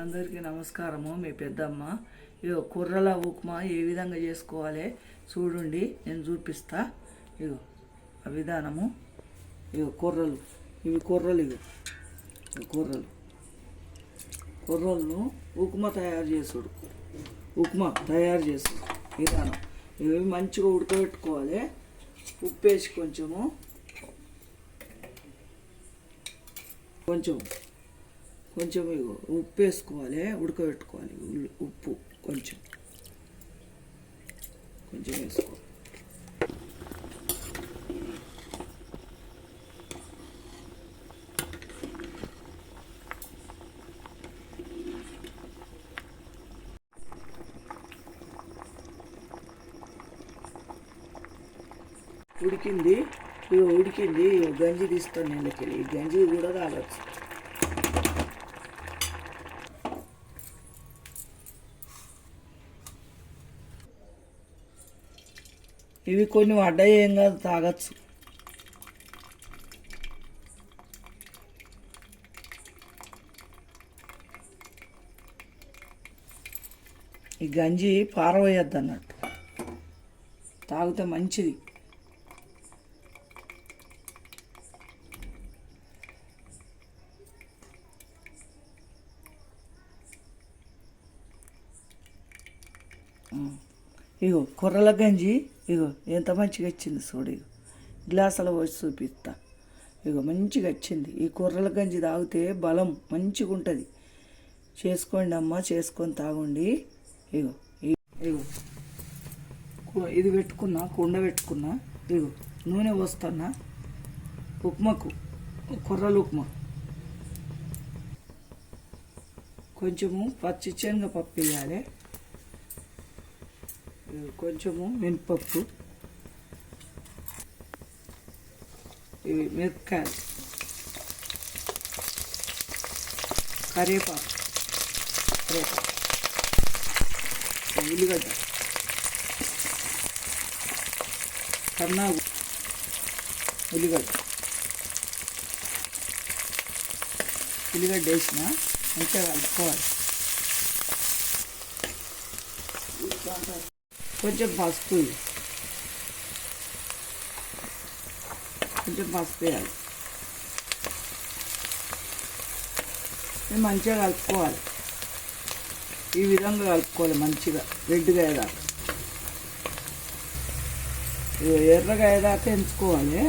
అందరికీ నమస్కారము. మీ పెద్దమ్మ. ఇగో కుర్రల ఉప్మా ఏ విధంగా చేసుకోవాలి చూడండి నేను చూపిస్తా. ఇగో ఆ విధానము. ఇగో కుర్రలు. ఇవి కుర్రలు ఇగో. ఇవి కుర్రలు. కుర్రలను ఉప్మా తయారు చేసుడు. ఉప్మా తయారు చేసుడు. విధానం. ఇవి మంచిగా ఉడకబెట్టుకోవాలి. ఉప్పు వేసి కొంచెము. కొంచెం. కొంచెం ఇగో ఉప్పు వేసుకోవాలి ఉడకబెట్టుకోవాలి ఉప్పు కొంచెం. కొంచెం వేసుకో. ఉడికింది ఇగో ఉడికింది ఇగో గంజి తీస్తాను నేను ఈ గంజి కూడా తాగొచ్చు ఇవి కొన్ని పడ్డాయి ఏం కాదు తాగొచ్చు. ఈ గంజి పారవేయద్దు అన్నట్టు. తాగితే మంచిది. ఇగో కుర్రల గంజి ఇగో ఎంత మంచిగా వచ్చింది చూడు ఇగో. గ్లాసులో పోసి చూపిస్తా. ఇగో మంచిగా వచ్చింది. ఈ కుర్రల గంజి తాగితే బలం మంచిగా ఉంటుంది. చేసుకోండి అమ్మ చేసుకొని తాగండి. ఇగో ఇగో. ఇది పెట్టుకున్నా కుండ పెట్టుకున్నా. ఇగో నూనె పోస్తున్నా. ఉప్మాకు కుర్రల ఉప్మా. కొంచెము పచ్చి శనగపప్పు వేయాలి. కొంచెము మినపప్పు. ఇవి మిరపకాయలు కరివేపాకు. కరివేపాకు. ఉల్లిగడ్డ. కన్నా ఉల్లిగడ్డ. ఉల్లిగడ్డ వేసిన మంచిగా కలుపుకోవాలి. కొంచెం పసుపు కొంచెం పసుపు వేయాలి. మంచిగా కలుపుకోవాలి. ఈ విధంగా కలుపుకోవాలి మంచిగా రెడ్గా అయ్యేదాకా. ఎర్రగా అయ్యేదాకా ఎంచుకోవాలి.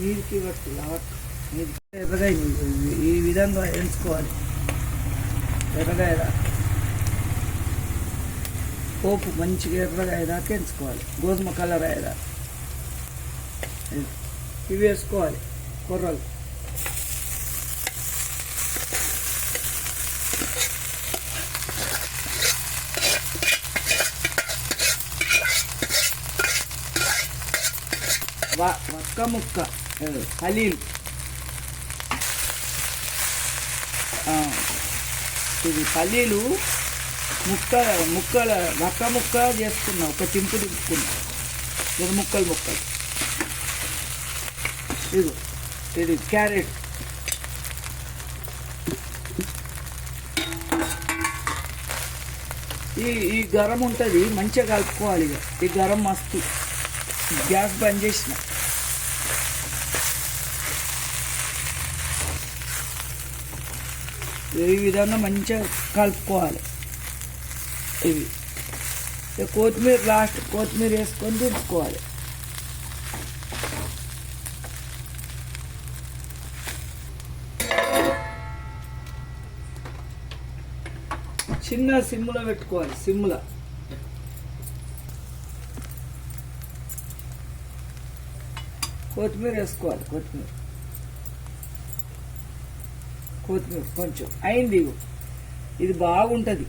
నీరుకి పట్టు కాబట్టి ఎర్రగా ఈ విధంగా ఎంచుకోవాలి. ఎర్రగా పోపు మంచిగా ఎర్రగా అయ్యేదాకా ఎంచుకోవాలి. గోధుమ కలర్ అయ్యేదాకా. ఇవి వేసుకోవాలి కుర్రలు. వక్క ముక్క. ఏ, హలీం ఆ, ఇది పల్లీలు ముక్క ముక్కల రక్క ముక్క చేసుకున్నా ఒక చింపు దింపుకున్నా ఇది ముక్కలు ముక్కలు. ఇది ఇది క్యారెట్. ఈ ఈ గరం ఉంటుంది మంచిగా కలుపుకోవాలి ఇక. ఈ గరం మస్తు. గ్యాస్ బంద్ చేసిన. ఈ విధంగా మంచిగా కలుపుకోవాలి. ఇవి. కొత్తిమీర లాస్ట్ కొత్తిమీర వేసుకొని దుంచుకోవాలి చిన్న సిమ్లో పెట్టుకోవాలి సిమ్లో కొత్తిమీర వేసుకోవాలి కొత్తిమీర. కొత్తిమీర కొంచెం. అయింది ఇది బాగుంటుంది.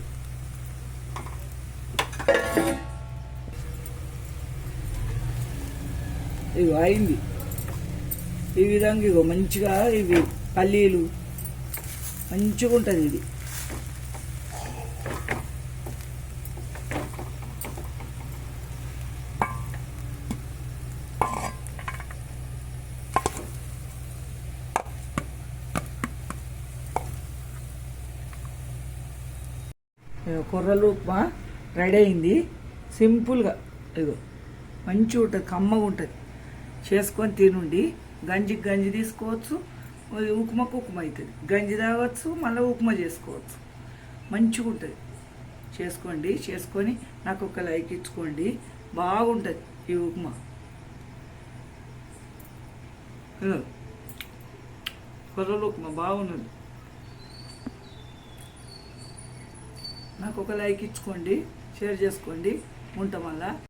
ఇవి అయింది. ఈ విధంగా ఇగో మంచిగా ఇవి పల్లీలు మంచిగా ఉంటుంది ఇది. కుర్రలు ఉప్మా రెడీ అయింది. సింపుల్గా ఇదిగో మంచిగా ఉంటుంది కమ్మగా ఉంటుంది. చేసుకొని తినుండి గంజికి గంజి తీసుకోవచ్చు ఉప్మాకు ఉప్మా అవుతుంది గంజి తాగొచ్చు మళ్ళీ ఉప్మా చేసుకోవచ్చు. మంచిగా ఉంటుంది. చేసుకోండి చేసుకొని నాకు ఒక లైక్ ఇచ్చుకోండి. బాగుంటుంది ఈ ఉప్మా. కుర్రలు కొర్రలు ఉప్మా బాగున్నది. నాకు ఒక లైక్ ఇచ్చుకోండి షేర్ చేసుకోండి. ఉంటాం వల్ల